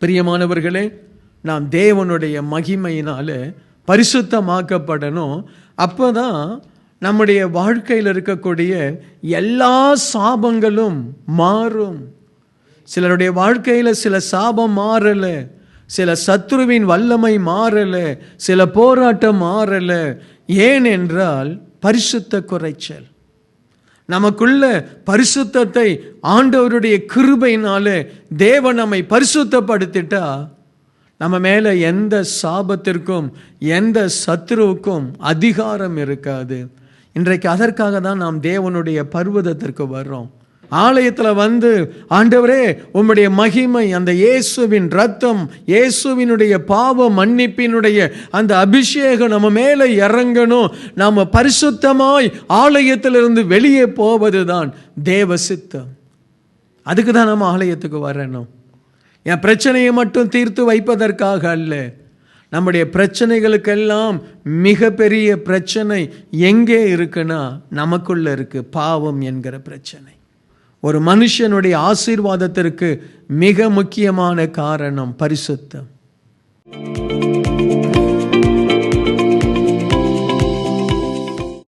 பிரியமானவர்களே நாம் தேவனுடைய மகிமையினால் பரிசுத்தமாக்கப்படணும். அப்போ தான் நம்முடைய வாழ்க்கையில் இருக்கக்கூடிய எல்லா சாபங்களும் மாறும். சிலருடைய வாழ்க்கையில் சில சாபம் மாறல சில சத்ருவின் வல்லமை மாறலை சில போராட்டம் மாறலை. ஏன் என்றால் பரிசுத்த குறைச்சல். நமக்குள்ள பரிசுத்தத்தை ஆண்டவருடைய கிருபையினால தேவன் நம்மை பரிசுத்தப்படுத்திட்டா? நம்ம மேலே எந்த சாபத்திற்கும் எந்த சத்ருவுக்கும் அதிகாரம் இருக்காது. இன்றைக்கு அதற்காக தான் நாம் தேவனுடைய பர்வதத்திற்கு வர்றோம். ஆலயத்தில் வந்து ஆண்டவரே உம்முடைய மகிமை அந்த இயேசுவின் ரத்தம் இயேசுவினுடைய பாவ மன்னிப்பினுடைய அந்த அபிஷேகம் நம்ம மேலே இறங்கணும். நாம் பரிசுத்தமாய் ஆலயத்திலிருந்து வெளியே போவது தான் தேவ சித்தம். அதுக்கு தான் நம்ம ஆலயத்துக்கு வரணும். என் பிரச்சனையை மட்டும் தீர்த்து வைப்பதற்காக அல்ல. நம்முடைய பிரச்சனைகளுக்கெல்லாம் மிகப்பெரிய பிரச்சனை எங்கே இருக்குன்னா நமக்குள்ளே இருக்குது பாவம் என்கிற பிரச்சனை. ஒரு மனுஷனுடைய ஆசீர்வாதத்திற்கு மிக முக்கியமான காரணம் பரிசுத்தம்.